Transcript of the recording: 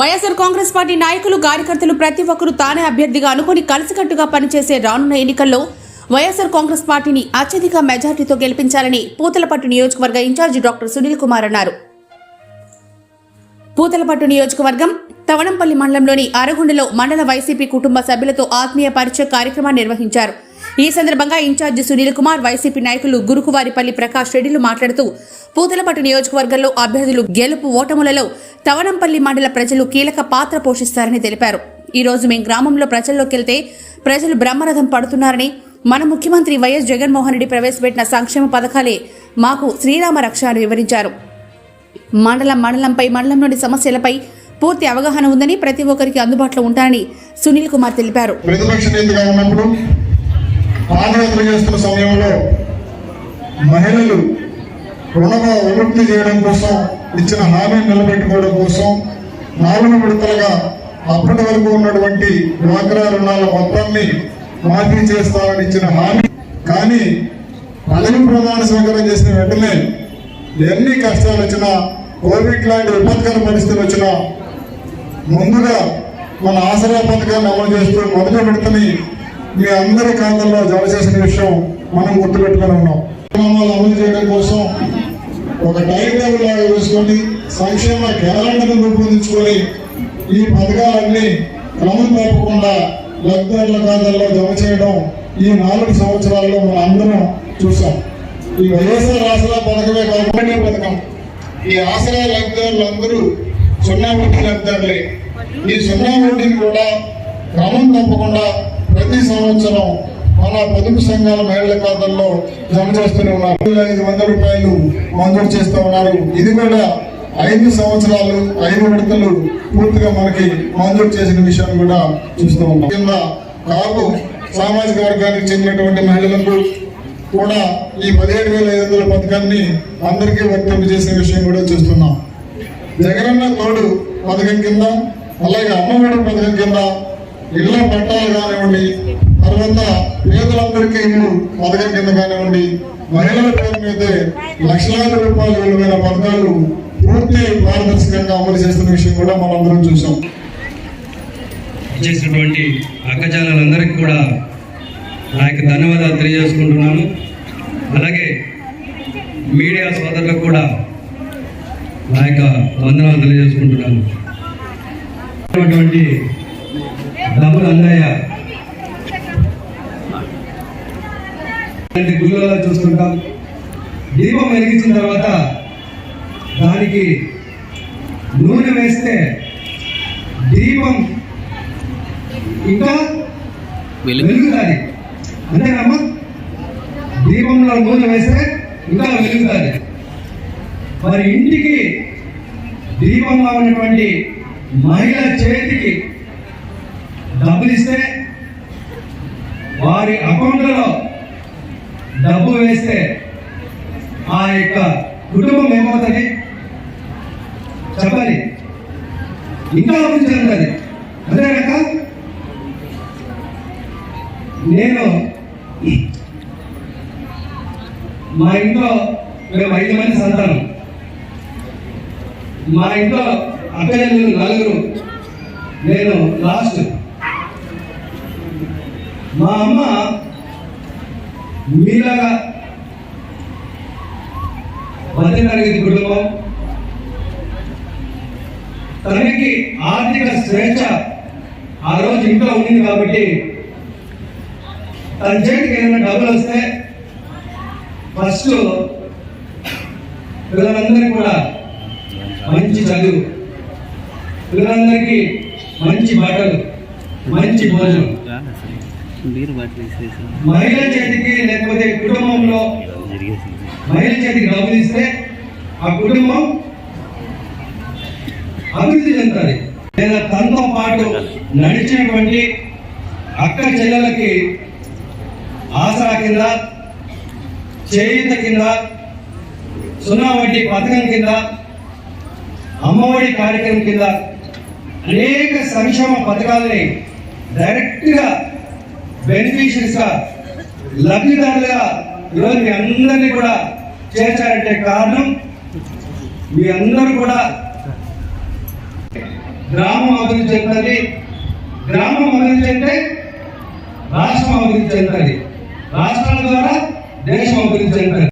YSR Congress party నాయకులు కార్యకర్తలు ప్రతి ఒక్కరూ తానే అభ్యర్థిగా అనుకుని కలిసికట్టుగా పనిచేసే రానున్న ఎన్నికల్లో వైఎస్ఆర్ కాంగ్రెస్ పార్టీని అత్యధిక మెజార్టీతో గెలిపించాలని పూతలపట్టు నియోజకవర్గ ఇన్ఛార్జి డాక్టర్ సునీల్ కుమార్ అన్నారు. పూతలపట్టు నియోజకవర్గం తవణంపల్లి మండలంలోని అరగుండలో మండల వైసీపీ కుటుంబ సభ్యులతో ఆత్మీయ పరిచయ కార్యక్రమాన్ని నిర్వహించారు. ఈ సందర్భంగా ఇన్ఛార్జి సునీల్ కుమార్ వైసీపీ నాయకులు గురుకువారిపల్లి ప్రకాష్ రెడ్డిలు మాట్లాడుతూ పూతలపట్టు నియోజకవర్గంలో అభ్యర్థులు గెలుపు ఓటములలో తవనంపల్లి మండల ప్రజలు కీలక పాత్ర పోషిస్తారని తెలిపారు. ఈ రోజు మేము గ్రామంలో ప్రజల్లోకి వెళ్తే ప్రజలు బ్రహ్మరథం పడుతున్నారని మన ముఖ్యమంత్రి వైఎస్ జగన్మోహన్ రెడ్డి ప్రవేశపెట్టిన సంక్షేమ పథకాలే మాకు శ్రీరామ రక్ష అని వివరించారు. మండలం మండలంపై మండలంలోని సమస్యలపై పూర్తి అవగాహన ఉందని ప్రతి ఒక్కరికి అందుబాటులో ఉంటారని సునీల్ కుమార్ తెలిపారు. పాదయాత్ర చేస్తున్న సమయంలో మహిళలు రుణ విముక్తి చేయడం కోసం ఇచ్చిన హామీని నిలబెట్టుకోవడం కోసం నాలుగు విడతలుగా అప్పటి వరకు ఉన్నటువంటి డ్వాక్రా రుణాల మొత్తాన్ని మాఫీ చేస్తామని ఇచ్చిన హామీ. కానీ పదవి ప్రమాణ స్వీకారం చేసిన వెంటనే ఎన్ని కష్టాలు వచ్చినా కోవిడ్ లాంటి విపత్కర పరిస్థితులు వచ్చినా ముందుగా మన ఆసరా పథకాన్ని అమలు చేస్తూ మొదటి విడతని మీ అందరి ఖాతాల్లో జమ చేసిన విషయం మనం గుర్తుపెట్టుకుని ఉన్నాం. కార్యక్రమాలు అమలు చేయడం కోసం ఒక టైం టేబుల్ లాగా వేసుకొని సంక్షేమ క్యాలెండర్ను రూపొందించుకొని ఈ పథకాలన్నీ క్రమం తప్పకుండా లబ్ధిదారుల ఖాతాల్లో జమ చేయడం ఈ నాలుగు సంవత్సరాల్లో మన అందరం చూసాం ఈ వైఎస్ఆర్ ఆసరా పథకమే కాకుండా పథకం. ఈ ఆసరా లబ్ధిదారులందరూ సున్నా వడ్డీ లబ్ధిదారులే. ఈ సున్నా వడ్డీని కూడా క్రమం తప్పకుండా ప్రతి సంవత్సరం మన పొదుపు సంఘాల మహిళల ఖాతాల్లో జమ చేస్తూనే ఉన్నారు. ఐదు వందల రూపాయలు మంజూరు చేస్తూ ఉన్నారు. ఇది కూడా ఐదు సంవత్సరాలు ఐదు విడతలు పూర్తిగా మనకి మంజూరు చేసిన విషయాన్ని కూడా చూస్తూ ఉన్నాం. కింద కాపు సామాజిక వర్గానికి చెందినటువంటి మహిళలకు కూడా ఈ పదిహేడు వేల ఐదు వందల పథకాన్ని అందరికీ వర్తింపు చేసిన విషయం కూడా చూస్తున్నాం. జగనన్న తోడు పథకం కింద అలాగే అమ్మఒడి పథకం కింద ఇల్లు పట్టాలు కానివ్వండి తర్వాత పేదలందరికీ ఇల్లు పథకం కింద కానివ్వండి మహిళల పేరు మీద లక్షలాది రూపాయలు విలువైన పథకాలు పూర్తి పారదర్శకంగా అమలు చేస్తున్న విషయం కూడా మనందరం చూసాం. చేసినటువంటి అక్కజాలందరికీ కూడా నా యొక్క ధన్యవాదాలు తెలియజేసుకుంటున్నాను. అలాగే మీడియా సోదరులకు కూడా నా యొక్క వందనాలు తెలియజేసుకుంటున్నాను. డబ్బులు అన్నయ్య ఇలాంటి గుళ్ళలో చూస్తుంటాం. దీపం వెలిగించిన తర్వాత దానికి నూనె వేస్తే దీపం ఇంకా వెలుగుతుంది. అంతేనమ్మా? దీపంలో నూనె వేస్తే ఇంకా వెలుగుతుంది. మరి ఇంటికి దీపంగా ఉన్నటువంటి మహిళ చేతికి డబ్బులు ఇస్తే వారి అకౌంట్లలో డబ్బు వేస్తే ఆ యొక్క కుటుంబం ఏమవుతుంది? చెప్పాలి. ఇంకా అభివృద్ధి చెందుతుంది అంతేనాక నేను మా ఇంట్లో మేము ఐదు మంది సంతానం. మా ఇంట్లో అక్కడ నలుగురు. నేను లాస్ట్. మా అమ్మ మీలాగా మధ్య తరగతి కుటుంబం. తనకి ఆర్థిక స్వేచ్ఛ ఆ రోజు ఇంట్లో ఉండింది కాబట్టి తన చేతికి ఏదైనా డబ్బులు వస్తే ఫస్ట్ పిల్లలందరికీ కూడా మంచి చదువు పిల్లలందరికీ మంచి బట్టలు మంచి భోజనం. మహిళ చేతికి లేకపోతే కుటుంబంలో మహిళ చేతికి డబ్బులు ఇస్తే ఆ కుటుంబం అభివృద్ధి చెందుతుంది. లేదా తనతో పాటు నడిచినటువంటి అక్క చెల్లెలకి ఆసరా కింద చేయుత కింద సున్నా వడ్డీ పథకం కింద అమ్మఒడి కార్యక్రమం కింద అనేక సంక్షేమ పథకాలని డైరెక్ట్గా బెనిఫిషరీస్గా లబ్ధిదారులుగా ఈరోజు మీ అందరినీ కూడా చేర్చారంటే కారణం మీ అందరూ కూడా గ్రామం అభివృద్ధి చెందాలి గ్రామం అభివృద్ధి చెందితే రాష్ట్రం అభివృద్ధి చెందాలి రాష్ట్రాల ద్వారా దేశం అభివృద్ధి చెందాలి